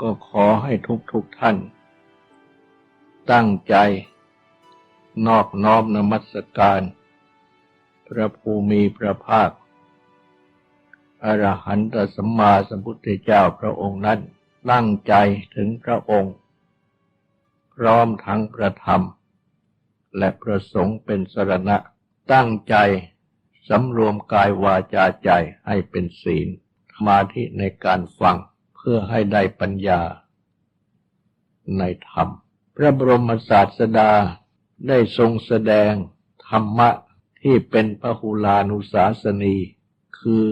ก็ขอให้ทุกทุกๆท่าน ตั้งใจ นอบน้อมนมัสการ พระภูมิพระภาคอรหันตสัมมาสัมพุทธเจ้าพระองค์นั้นตั้งใจถึงพระองค์ พร้อมทั้งประธรรม และประสงค์เป็นสรณะตั้งใจสำรวมกายวาจาใจให้เป็นศีลสมาธิในการฟัง พื่อให้ได้ปัญญาในธรรม พระบรมศาสดาได้ทรงแสดงธรรมะที่เป็นพหุลานุสาสนี คือ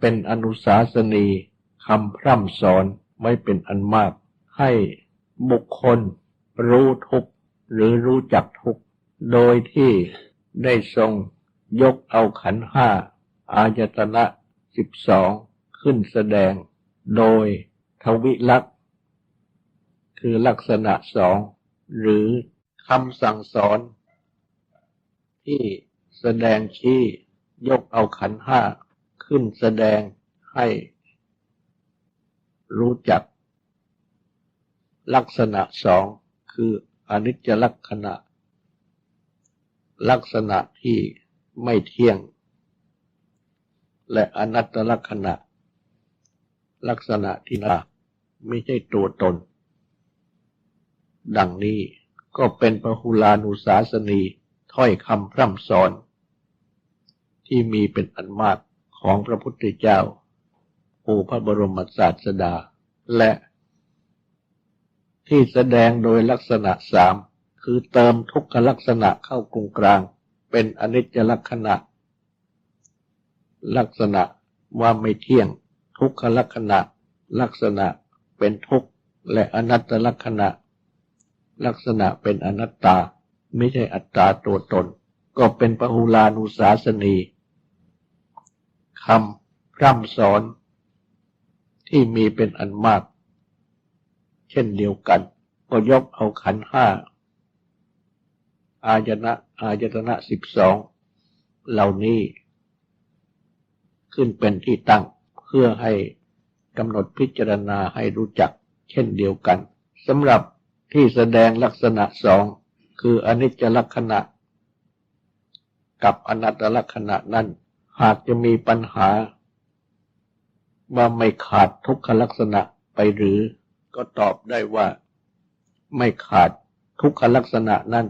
เป็นอนุสาสนีคำพร่ำสอนไว้เป็นอันมาก ให้บุคคลรู้ทุกหรือรู้จักทุกโดยที่ได้ทรงยกเอาขันห้า อายตนะสิบสองขึ้นแสดง โดยทวิลักษณ์คือลักษณะสอง หรือคำสั่งสอน ที่แสดงชี้ยกเอาขันห้าขึ้นแสดงให้รู้จัก ลักษณะสองคืออนิจจลักษณะ ลักษณะที่ไม่เที่ยง และอนัตตลักษณะ ลักษณะที่น่าไม่ใช่ตัวตน ดังนี้ก็เป็นพหุลานุสาสนีถ้อยคำพร่ำสอน ที่มีเป็นอันมากของพระพุทธเจ้าผู้พระบรมศาสดา และที่แสดงโดยลักษณะสามคือเติมทุกขลักษณะเข้ากรุงกลาง เป็นอนิจจลักษณะ ลักษณะว่าไม่เที่ยง ทุกขลักษณะ ลักษณะเป็นทุกข์และอนัตตลักษณะ ลักษณะเป็นอนัตตา ไม่ใช่อัตตาตัวตน ก็เป็นปหุลานุสาสนีคำพร่ำสอน ที่มีเป็นอันมาก เช่นเดียวกัน ก็ยกเอาขันห้าอายนะอายตนะสิบสองเหล่านี้ ขึ้นเป็นที่ตั้ง เพื่อให้กำหนดพิจารณาให้รู้จักเช่นเดียวกันสำหรับที่แสดงลักษณะสองคืออนิจจลักษณะ กับอนัตตลักษณะนั้น หากจะมีปัญหา ว่าไม่ขาดทุกขลักษณะไปหรือ ก็ตอบได้ว่า ไม่ขาดทุกขลักษณะนั้น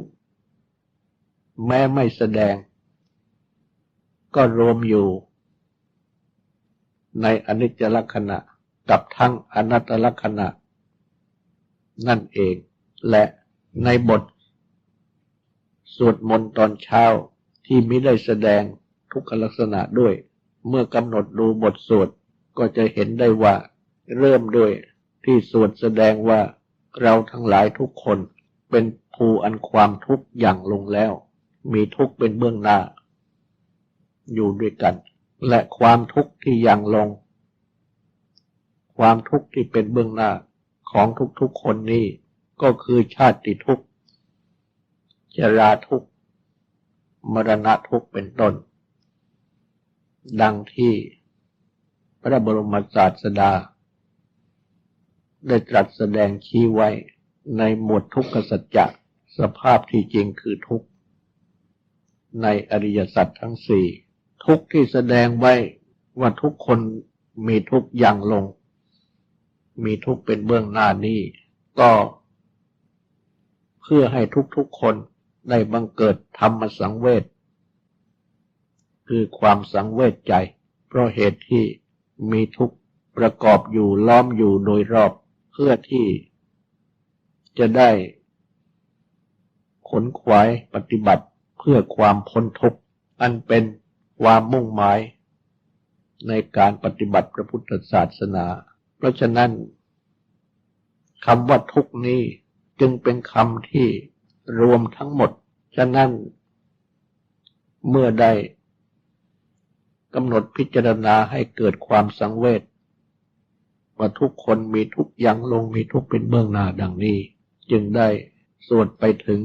แม้ไม่แสดง ก็รวมอยู่ ในอนิจจลักษณะกับทั้งอนัตตลักษณะ นั่นเอง และในบท สวดมนต์ตอนเช้าที่มิได้แสดงทุกขลักษณะด้วย เมื่อกำหนดดูบทสวดก็จะเห็นได้ว่า เริ่มด้วยที่สวดแสดงว่าเราทั้งหลายทุกคนเป็นภูอันความทุกข์อย่างลงแล้ว มีทุกข์เป็นเบื้องหน้า อยู่ด้วยกัน และความทุกข์ที่ยังลง ความทุกข์ที่เป็นเบื้องหน้าของทุกๆคนนี้ก็คือชาติทุกข์ชราทุกข์ มรณะทุกข์เป็นต้น ดังที่พระบรมศาสดา ได้ตรัสแสดงชี้ไว้ในหมวดทุกขสัจจะสภาพที่จริงคือทุกข์ ในอริยสัจทั้งสี่ ทุกที่แสดงไว้ว่าทุกคนมีทุกอย่างลง มีทุกเป็นเบื้องหน้านี้ก็เพื่อให้ทุกๆคนได้บังเกิดธรรมสังเวชคือความสังเวชใจ เพราะเหตุที่มีทุกประกอบอยู่ล้อมอยู่โดยรอบเพื่อที่จะได้ขนขวายปฏิบัติเพื่อความพ้นทุกข์อันเป็น ความมุ่งหมายในการปฏิบัติพระพุทธศาสนา เพราะฉะนั้นคำว่าทุกนี้จึงเป็นคำที่รวมทั้งหมด ฉะนั้นเมื่อได้กำหนดพิจารณาให้เกิดความสังเวชว่าทุกคนมีทุกอย่างลงมีทุกเป็นเบื้องหน้าดังนี้ จึงได้สวดไปถึง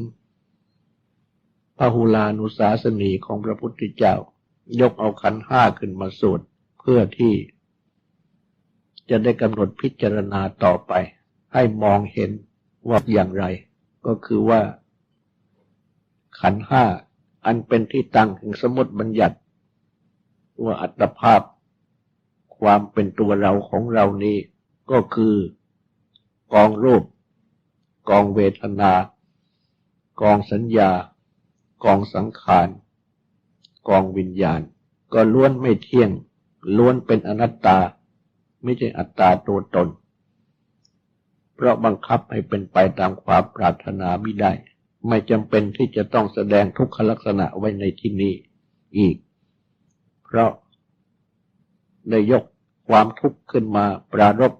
พระหุลานุสาสนีของพระพุทธเจ้า ยกเอาขันห้าขึ้นมาสวดเพื่อที่จะได้กำหนดพิจารณาต่อไป ให้มองเห็นว่าอย่างไร ก็คือว่า ขันห้าอันเป็นที่ตั้งแห่งสมมติบัญญัติ ว่าอัตภาพ ความเป็นตัวเราของเรานี้ ก็คือกองรูป กองเวทนา กองสัญญา กองสังขาร กองวิญญาณ ก็ล้วนไม่เที่ยง ล้วนเป็นอนัตตา ไม่ใช่อัตตาตัวตน เพราะบังคับให้เป็นไปตามความปรารถนาไม่ได้ ไม่จำเป็นที่จะต้องแสดงทุกขลักษณะไว้ในที่นี้อีก เพราะได้ยกความทุกข์ขึ้นมาปรารบ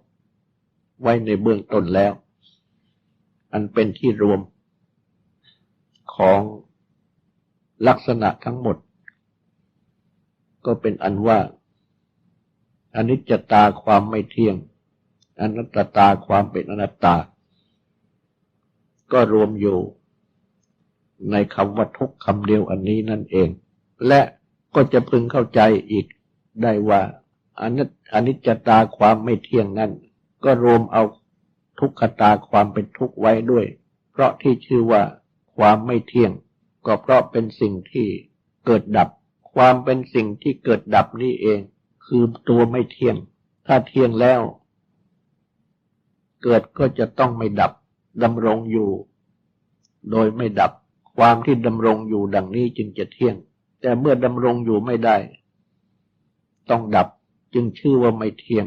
ไว้ในเบื้องต้นแล้ว อันเป็นที่รวมของลักษณะทั้งหมด ก็เป็นอันว่าอนิจจตาความไม่เที่ยงอนัตตาความเป็นอนัตตา ก็รวมอยู่ในคำว่าทุกคำเดียวอันนี้นั่นเอง และก็จะพึงเข้าใจอีกได้ว่าอนัตอนิจจตาความไม่เที่ยงนั้น ก็รวมเอาทุกขตาความเป็นทุกข์ไว้ด้วย เพราะที่ชื่อว่าความไม่เที่ยง ก็เพราะเป็นสิ่งที่เกิดดับ ความเป็นสิ่งที่เกิดดับนี่เอง คือตัวไม่เที่ยง ถ้าเที่ยงแล้ว เกิดก็จะต้องไม่ดับดำรงอยู่ โดยไม่ดับ ความที่ดำรงอยู่ดังนี้จึงจะเที่ยง แต่เมื่อดำรงอยู่ไม่ได้ ต้องดับจึงชื่อว่าไม่เที่ยง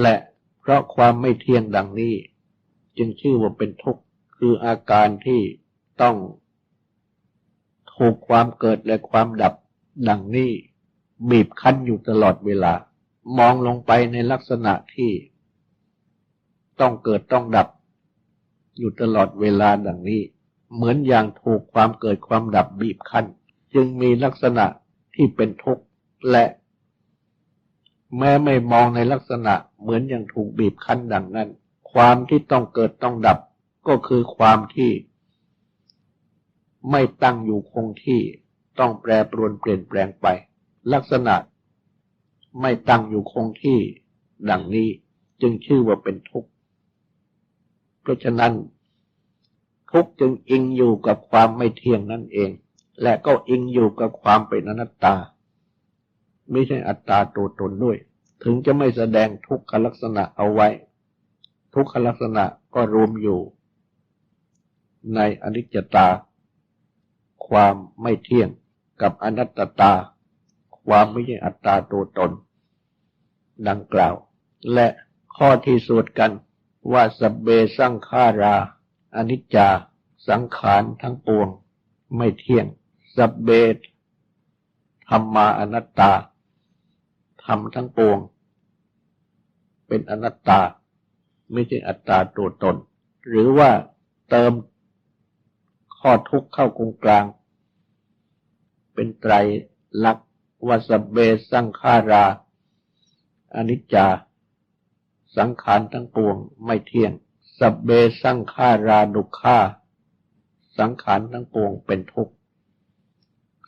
และเพราะความไม่เที่ยงดังนี้ จึงชื่อว่าเป็นทุกข์คืออาการที่ต้องถูกความเกิดและความดับ ดังนี้บีบคั้นอยู่ตลอดเวลา มองลงไปในลักษณะที่ต้องเกิดต้องดับ อยู่ตลอดเวลาดังนี้ เหมือนอย่างถูกความเกิดความดับบีบคั้น จึงมีลักษณะที่เป็นทุกข์และ แม้ไม่มองในลักษณะเหมือนอย่างถูกบีบคั้นดังนั้น ความที่ต้องเกิดต้องดับก็คือความที่ไม่ตั้งอยู่คงที่ ต้องแปรปรวนเปลี่ยนแปลงไป ลักษณะไม่ตั้งอยู่คงที่ดังนี้จึงชื่อว่าเป็นทุกข์ เพราะฉะนั้น ทุกข์จึงอิงอยู่กับความไม่เที่ยงนั่นเอง และก็อิงอยู่กับความเป็นอนัตตา ไม่ใช่อัตตาตัวตนด้วย ถึงจะไม่แสดงทุกขลักษณะเอาไว้ ทุกขลักษณะก็รวมอยู่ ในอนิจจตา ความไม่เที่ยง กับอนัตตา ความไม่ใช่อัตตาตัวตน ดังกล่าว และข้อที่สวดกันว่าสเบสังขาราอนิจจา สังขารทั้งปวง ไม่เที่ยงสเบธรรมาอนัตตาธรรมทั้งปวง เป็นอนัตตา ไม่ใช่อัตตาตัวตน หรือว่าเติมข้อทุกข์เข้ากงกลาง เป็นไตรลักษณ์วัสเบสังขาราอนิจจา สังขารทั้งปวงไม่เที่ยงสเบสังขาราดุขาสังขารทั้งปวงเป็นทุกข์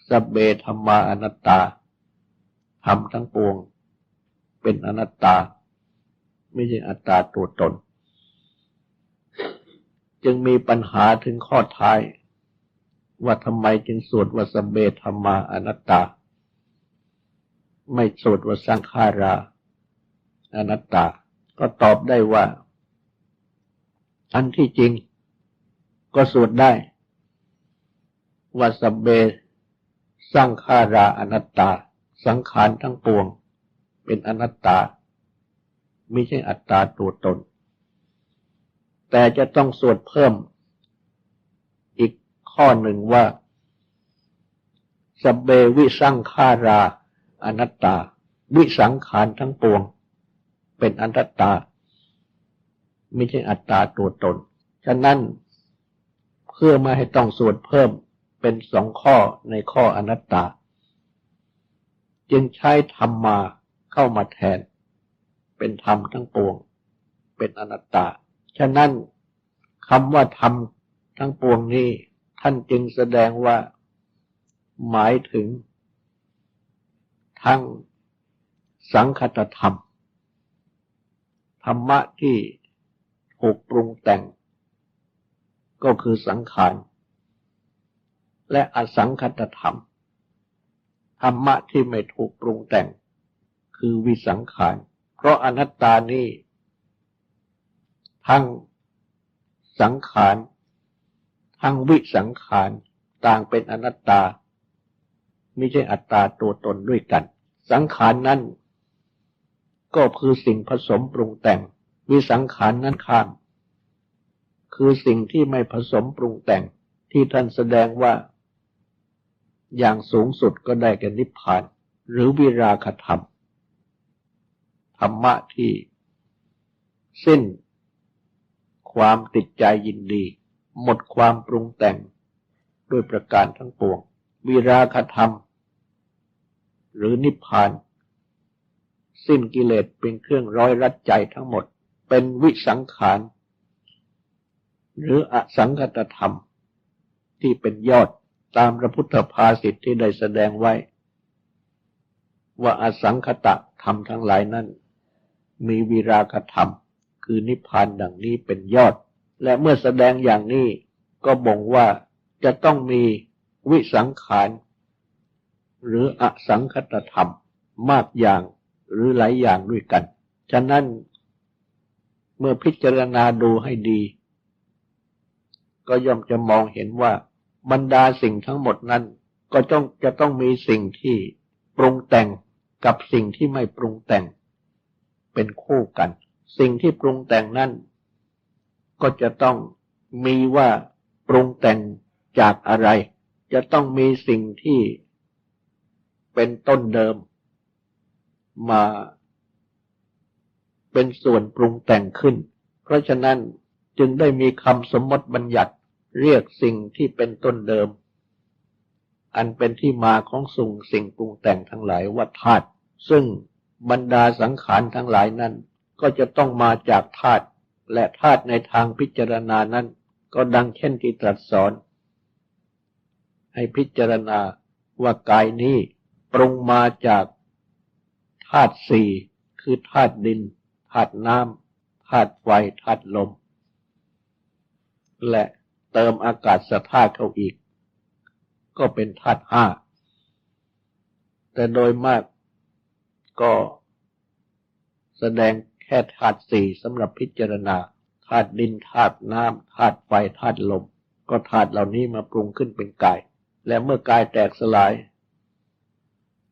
สเบธรรมาอนัตตาธรรมทั้งปวง เป็นอนัตตา ไม่ใช่อัตตาตัวตน จึงมีปัญหาถึงข้อท้าย ว่าทำไมจึงสวดว่าสเบธรรมาอนัตตา ไม่สวดว่าสังขาราอนัตตา ก็ตอบได้ว่า อันที่จริง ก็สวดได้ ว่าสเบสังขาราอนัตตา สังขารทั้งปวง เป็นอนัตตา ไม่ใช่อัตตาตัวตน แต่จะต้องสวดเพิ่ม ข้อหนึ่งว่าสเบวิสังขาราอนัตตา วิสังขารทั้งปวง เป็นอนัตตา ไม่ใช่อัตตาตัวตน ฉะนั้นเพื่อม่ให้ต้องสวดเพิ่มเป็นสองข้อในข้ออนัตตา จึงใช้ธรรมมาเข้ามาแทน เป็นธรรมทั้งปวง เป็นอนัตตา ฉะนั้นคำว่าธรรมทั้งปวงนี้ ท่านจึงแสดงว่าหมายถึง ทั้งสังคตธรรม ธรรมะที่ถูกปรุงแต่ง ก็คือสังขาร และอสังคตธรรม ธรรมะที่ไม่ถูกปรุงแต่ง คือวิสังขาร เพราะอนัตตานี้ ทั้งสังขาร ทั้งวิสังขารต่างเป็นอนัตตา ไม่ใช่อัตตาตัวตนด้วยกัน สังขารนั้นก็คือสิ่งผสมปรุงแต่ง วิสังขารนั้นข้าม คือสิ่งที่ไม่ผสมปรุงแต่งที่ท่านแสดงว่า อย่างสูงสุดก็ได้แก่นิพพาน หรือวิราคธรรม ธรรมะที่ สิ้น ความติดใจยินดี หมดความปรุงแต่งด้วยประการทั้งปวง วิราคธรรม หรือนิพพาน สิ้นกิเลสเป็นเครื่องร้อยรัดใจทั้งหมด เป็นวิสังขาร หรืออสังคตธรรม ที่เป็นยอดตามพระพุทธภาษิตที่ได้แสดงไว้ ว่าอสังคตธรรมทั้งหลายนั้น มีวิราคธรรม คือนิพพานดังนี้เป็นยอด และเมื่อแสดงอย่างนี้ก็บ่งว่าจะต้องมีวิสังขารหรืออสังคตธรรมมากอย่างหรือหลายอย่างด้วยกัน ฉะนั้นเมื่อพิจารณาดูให้ดี ก็ย่อมจะมองเห็นว่าบรรดาสิ่งทั้งหมดนั้น ก็ต้องจะต้องมีสิ่งที่ปรุงแต่งกับสิ่งที่ไม่ปรุงแต่ง เป็นคู่กัน สิ่งที่ปรุงแต่งนั้น ก็จะต้องมีว่าปรุงแต่งจากอะไร จะต้องมีสิ่งที่เป็นต้นเดิม มาเป็นส่วนปรุงแต่งขึ้น เพราะฉะนั้นจึงได้มีคำสมมติบัญญัติเรียกสิ่งที่เป็นต้นเดิม อันเป็นที่มาของสุ่งสิ่งปรุงแต่งทั้งหลายว่าธาตุซึ่งบรรดาสังขารทั้งหลายนั้น ก็จะต้องมาจากธาตุ และธาตุในทางพิจารณานั้น ก็ดังเช่นที่ตรัสสอน ให้พิจารณาว่ากายนี้ปรุงมาจากธาตุสี่คือธาตุดินธาตุน้ำธาตุไฟธาตุลม และเติมอากาศสธาตุเข้าอีก ก็เป็นธาตุห้าแต่โดยมากก็แสดง แค่ธาตุสี่สำหรับพิจารณาธาตุดินธาตุน้ำธาตุไฟธาตุลม ก็ธาตุเหล่านี้มาปรุงขึ้นเป็นกาย และเมื่อกายแตกสลาย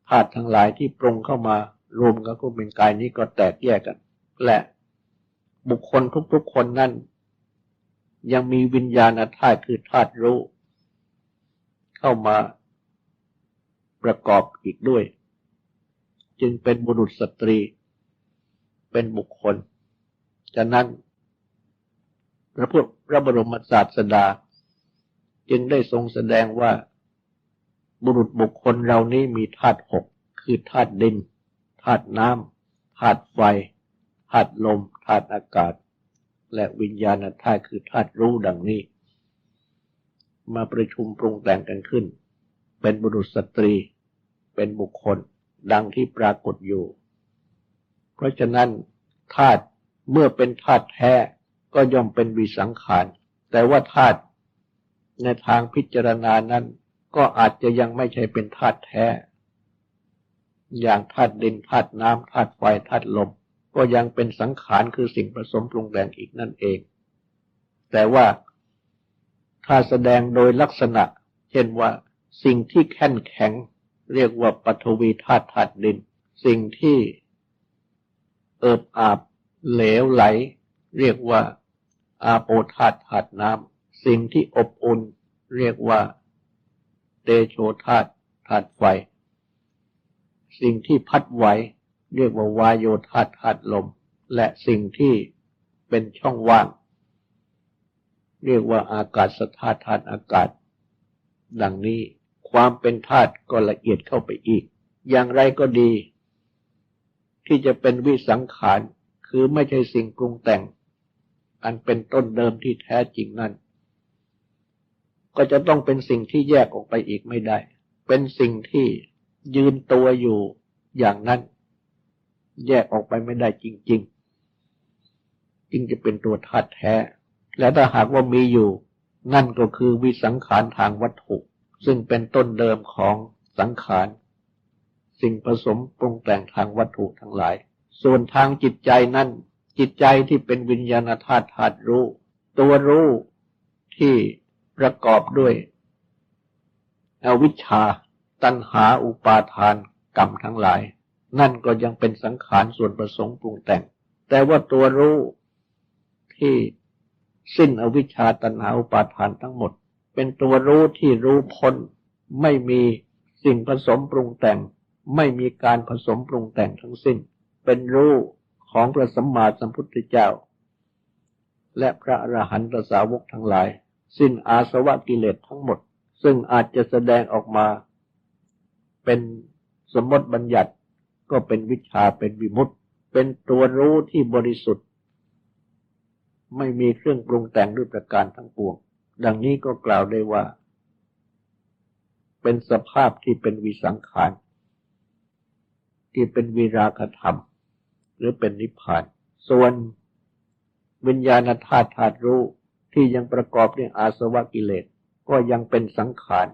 ธาตุทั้งหลายที่ปรุงเข้ามารวมกันก็เป็นกายนี้ก็แตกแยกกัน และบุคคลทุกๆคนนั้นยังมีวิญญาณธาตุคือธาตุรู้ เข้ามาประกอบอีกด้วย จึงเป็นบุรุษสตรี เป็นบุคคล ฉะนั้น พระพุทธพระบรมศาสดา จึงได้ทรงแสดงว่าบุรุษบุคคลเรานี้มีธาตุหกคือธาตุดินธาตุน้ำธาตุไฟธาตุลมธาตุอากาศ และวิญญาณธาตุคือธาตุรู้ดังนี้ มาประชุมปรุงแต่งกันขึ้น เป็นบุรุษสตรี เป็นบุคคลดังที่ปรากฏอยู่ ราะฉะนั้นธาตุเมื่อเป็นธาตุแท้ก็ย่อมเป็นวิสังขาร แต่ว่าธาตุในทางพิจารณานั้น ก็อาจจะยังไม่ใช่เป็นธาตุแท้ อย่างธาตุดินธาตุน้ำธาตุไฟธาตุลม ก็ยังเป็นสังขารคือสิ่งผสมปรุงแต่งอีกนั่นเอง แต่ว่าถ้าแสดงโดยลักษณะ เช่นว่าสิ่งที่แข็งแข็ง เรียกว่าปฐวีธาตุธาตุดิน สิ่งที่ เอิบอาบ เหลวไหล เรียกว่า อาโปธาตุธาตุน้ำสิ่งที่อบอุ่น เรียกว่า เตโชธาตุธาตุไฟ สิ่งที่พัดไหว เรียกว่าวายโยธาตุธาตุลม และสิ่งที่เเป็นช่องว่าง เรียกว่าอากาศสธาตุธาตุอากาศ ดังนี้ความเป็นธาตุก็ละเอียดเข้าไปอีก อย่างไรก็ดี ที่จะเป็นวิสังขาร คือไม่ใช่สิ่งปรุงแต่ง อันเป็นต้นเดิมที่แท้จริงนั้นก็จะต้องเป็นสิ่งที่แยกออกไปอีกไม่ได้ เป็นสิ่งที่ยืนตัวอยู่อย่างนั้น แยกออกไปไม่ได้จริง ๆ จึงจะเป็นตัวธาตุแท้ และถ้าหากว่ามีอยู่ นั่นก็คือวิสังขารทางวัตถุ ซึ่งเป็นต้นเดิมของสังขาร สิ่งผสมปรุงแต่งทางวัตถุทั้งหลาย ส่วนทางจิตใจนั่นจิตใจที่เป็นวิญญาณธาตุธาตุรู้ ตัวรู้ที่ประกอบด้วย อวิชชา ตัณหาอุปาทานกรรมทั้งหลาย นั่นก็ยังเป็นสังขารส่วนประสงค์ปรุงแต่ง แต่ว่าตัวรู้ที่สิ้นอวิชชาตัณหาอุปาทานทั้งหมด เป็นตัวรู้ที่รู้พ้นไม่มีสิ่งผสมปรุงแต่ง ไม่มีการผสมปรุงแต่งทั้งสิ้น เป็นรู้ของพระสัมมาสัมพุทธเจ้า และพระอรหันตสาวกทั้งหลาย สิ้นอาสวะกิเลสทั้งหมด ซึ่งอาจจะแสดงออกมา เป็นสมมติบัญญัติก็เป็นวิชาเป็นวิมุตติ เป็นตัวรู้ที่บริสุทธิ์ ไม่มีเครื่องปรุงแต่งด้วยประการทั้งปวง ดังนี้ก็กล่าวได้ว่า เป็นสภาพที่เป็นวิสังขาร ที่เป็นวิราคธรรม หรือเป็นนิพพาน ส่วนวิญญาณธาตุธาตุรู้ที่ยังประกอบด้วยอาสวะกิเลสก็ยังเป็นสังขาร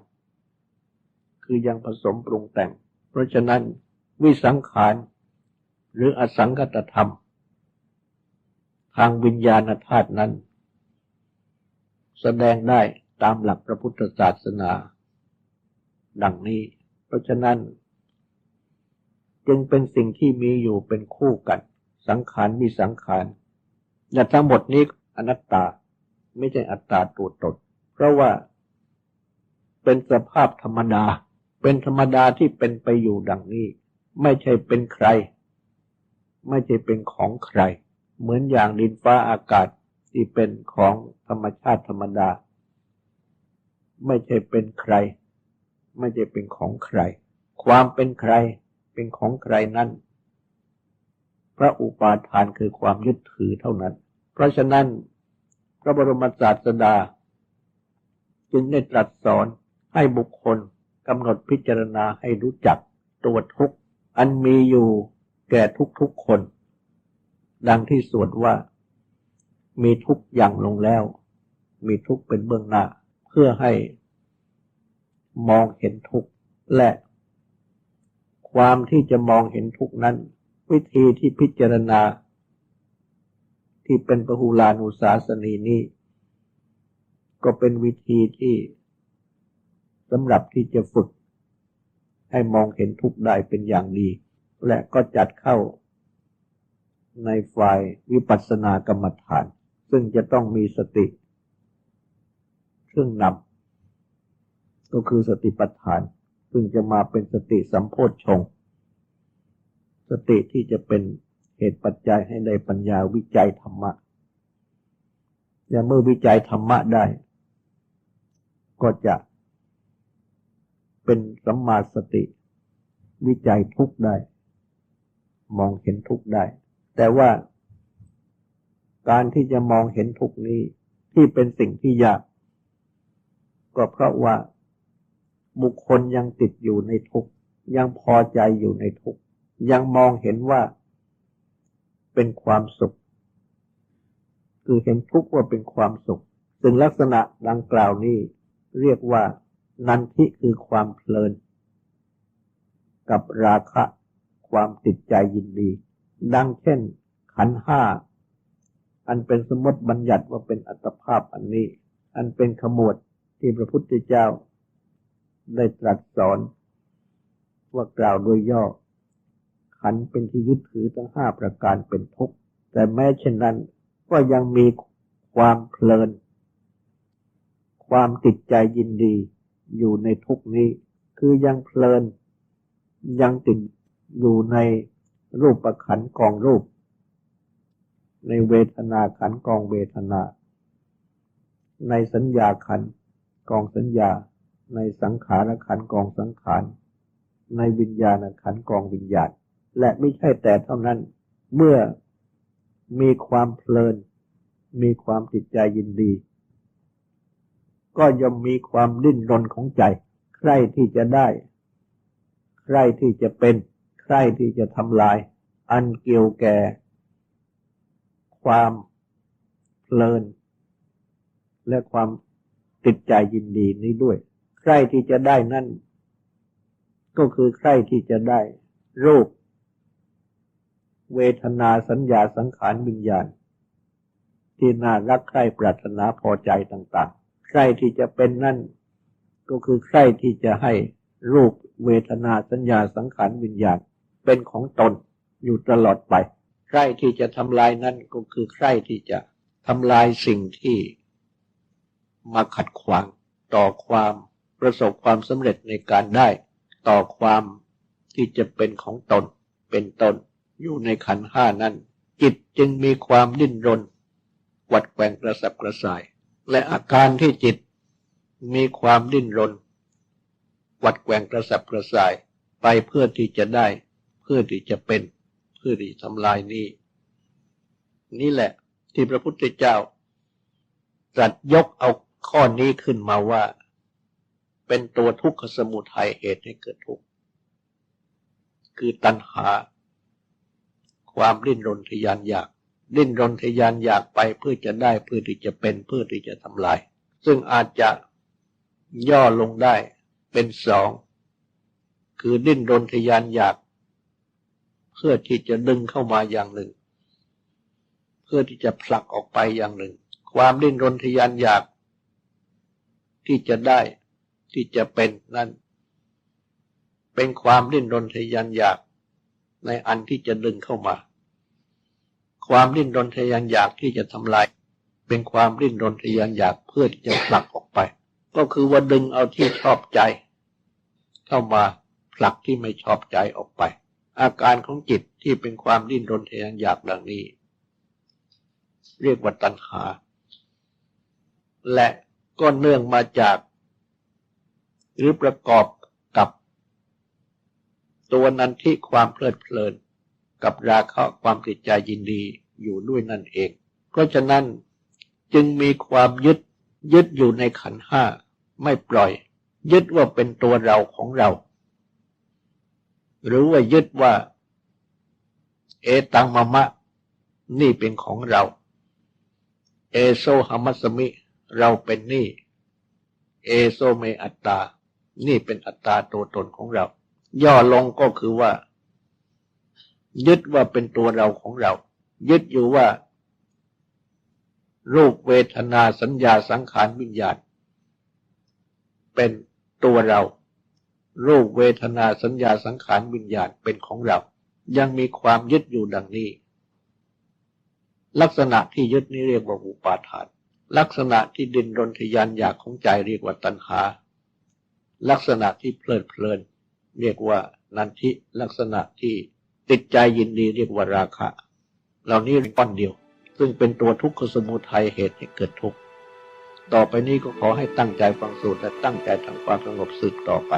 คือยังผสมปรุงแต่ง เพราะฉะนั้นวิสังขาร หรืออสังกตธรรม ทางวิญญาณธาตุนั้น แสดงได้ตามหลักพระพุทธศาสนา ดังนี้ เพราะฉะนั้น จึงเป็นสิ่งที่มีอยู่เป็นคู่กัน สังขารมีสังขารแต่ทั้งหมดนี้อนัตตาไม่ใช่อัตตาตัวตนเพราะว่าเป็นสภาพธรรมดา เป็นธรรมดาที่เป็นไปอยู่ดังนี้ ไม่ใช่เป็นใคร ไม่ใช่เป็นของใคร เหมือนอย่างดินฟ้าอากาศที่เป็นของธรรมชาติธรรมดา ไม่ใช่เป็นใคร ไม่ใช่เป็นของใคร ความเป็นใคร เป็นของใครนั้นพระอุปาทานคือความยึดถือเท่านั้น เพราะฉะนั้น พระบรมศาสดา จึงได้ตรัสสอนให้บุคคลกำหนดพิจารณาให้รู้จักตัวทุกข์อันมีอยู่แก่ทุกๆคน ดังที่สวดว่า มีทุกอย่างลงแล้ว มีทุกเป็นเบื้องหน้า เพื่อให้มองเห็นทุกและ ความที่จะมองเห็นทุกนั้น วิธีที่พิจารณา ที่เป็นปหุลานุสาสนีนี้ ก็เป็นวิธีที่สำหรับที่จะฝึก ให้มองเห็นทุกได้เป็นอย่างดี และก็จัดเข้า ในฝ่ายวิปัสสนากรรมฐาน ซึ่งจะต้องมีสติเครื่องนำก็คือสติปัฏฐาน ซึ่งจะมาเป็นสติสัมโพชฌงสติที่จะเป็นเหตุปัจจัยให้ได้ปัญญาวิจัยธรรมะและเมื่อวิจัยธรรมะได้ ก็จะเป็นสัมมาสติ วิจัยทุกได้ มองเห็นทุกได้ แต่ว่าการที่จะมองเห็นทุกนี้ที่เป็นสิ่งที่ยาก ก็เพราะว่า บุคคลยังติดอยู่ในทุกยังพอใจอยู่ในทุกยังมองเห็นว่าเป็นความสุข คือเห็นทุกข์ว่าเป็นความสุข ซึ่งลักษณะดังกล่าวนี้เรียกว่า นันทิคือความเพลิน กับราคะความติดใจยินดี ดังเช่น ขันห้าอันเป็นสมมติบัญญัติว่าเป็นอัตภาพอันนี้ อันเป็นขมวดที่พระพุทธเจ้า ได้ตรัสสอน ว่ากล่าวโดยย่อ ขันเป็นที่ยึดถือทั้งห้าประการเป็นทุกข์ แต่แม้เช่นนั้นก็ยังมีความเพลิน ความติดใจยินดีอยู่ในทุกนี้ คือยังเพลิน ยังติดอยู่ในรูปประขันกองรูป ในเวทนาขันกองเวทนา ในสัญญาขันกองสัญญา ในสังขารขันกองสังขารในวิญญาณขันกองวิญญาณ และไม่ใช่แต่เท่านั้นเมื่อมีความเพลิน มีความติดใจยินดี ก็ย่อมมีความดิ้นรนของใจ ใครที่จะได้ ใครที่จะเป็น ใครที่จะทำลาย อันเกี่ยวแก่ ความเพลิน และความติดใจยินดีนี้ด้วย ใครที่จะได้นั่นก็คือใครที่จะได้รูป เวทนาสัญญาสังขารวิญญาณ ที่น่ารักใคร่ปรารถนาพอใจต่างๆ ใครที่จะเป็นนั่น ก็คือใครที่จะให้รูปเวทนาสัญญาสังขารวิญญาณ เป็นของตนอยู่ตลอดไป ใครที่จะทำลายนั่นก็คือใครที่จะทำลายสิ่งที่มาขัดขวางต่อความ ประสบความสำเร็จในการได้ต่อความที่จะเป็นของตน เป็นตน อยู่ในขันห้านั้น จิตจึงมีความดิ้นรนกวัดแกว่งกระสับกระส่าย และอาการที่จิตมีความดิ้นรนกวัดแกว่งกระสับกระส่าย ไปเพื่อที่จะได้ เพื่อที่จะเป็น เพื่อที่ทำลายนี้ นี่แหละที่พระพุทธเจ้าตรัสยกเอาข้อนี้ขึ้นมาว่า เป็นตัวทุกขสมุทัยเหตุให้เกิดทุกข์คือตัณหา ความดิ้นรนทยานอยาก ดิ้นรนทยานอยากไปเพื่อจะได้เพื่อที่จะเป็นเพื่อที่จะทำลาย ซึ่งอาจจะย่อลงได้เป็นสอง คือดิ้นรนทยานอยาก เพื่อที่จะดึงเข้ามาอย่างหนึ่ง เพื่อที่จะผลักออกไปอย่างหนึ่ง ความดิ้นรนทยานอยาก ที่จะได้ ที่จะเป็นนั่นเป็นความดิ้นรนทยานอยากในอันที่จะดึงเข้ามา ความดิ้นรนทยานอยากที่จะทำลาย เป็นความดิ้นรนทยานอยากเพื่อที่จะผลักออกไป ก็คือว่าดึงเอาที่ชอบใจ เข้ามาผลักที่ไม่ชอบใจออกไป อาการของจิตที่เป็นความดิ้นรนทยานอยากดังนี้ เรียกว่าตัณหา และก็เนื่องมาจาก หรือประกอบกับตัวนั้นที่ความเพลิดเพลิน กับราคะความติดใจยินดีอยู่ด้วยนั่นเอง เพราะฉะนั้นจึงมีความยึดยึดอยู่ในขันห้าไม่ปล่อย ยึดว่าเป็นตัวเราของเรา หรือว่ายึดว่า เอตังมะมะ นี่เป็นของเรา เอโซหมัสมิ เราเป็นนี่ เอโซเมอัตตา นี่เป็นอัตตาตัวตนของเรา ย่อลงก็คือว่า ยึดว่าเป็นตัวเราของเรา ยึดอยู่ว่า รูปเวทนาสัญญาสังขารวิญญาณเป็นตัวเรา รูปเวทนาสัญญาสังขารวิญญาณเป็นของเรา ยังมีความยึดอยู่ดังนี้ ลักษณะที่ยึดนี้เรียกว่าอุปาทาน ลักษณะที่ดินรนทยานอยากของใจเรียกว่าตัณหา ลักษณะที่เพลิดเพลิน เรียกว่านันทิลักษณะที่ติดใจยินดีเรียกว่าราคะ เหล่านี้เป็นก้อนเดียว ซึ่งเป็นตัวทุกขสมุทัยเหตุให้เกิดทุกข์ต่อไปนี้ก็ขอให้ตั้งใจฟังสูตรและตั้งใจทำความสงบสืบต่อไป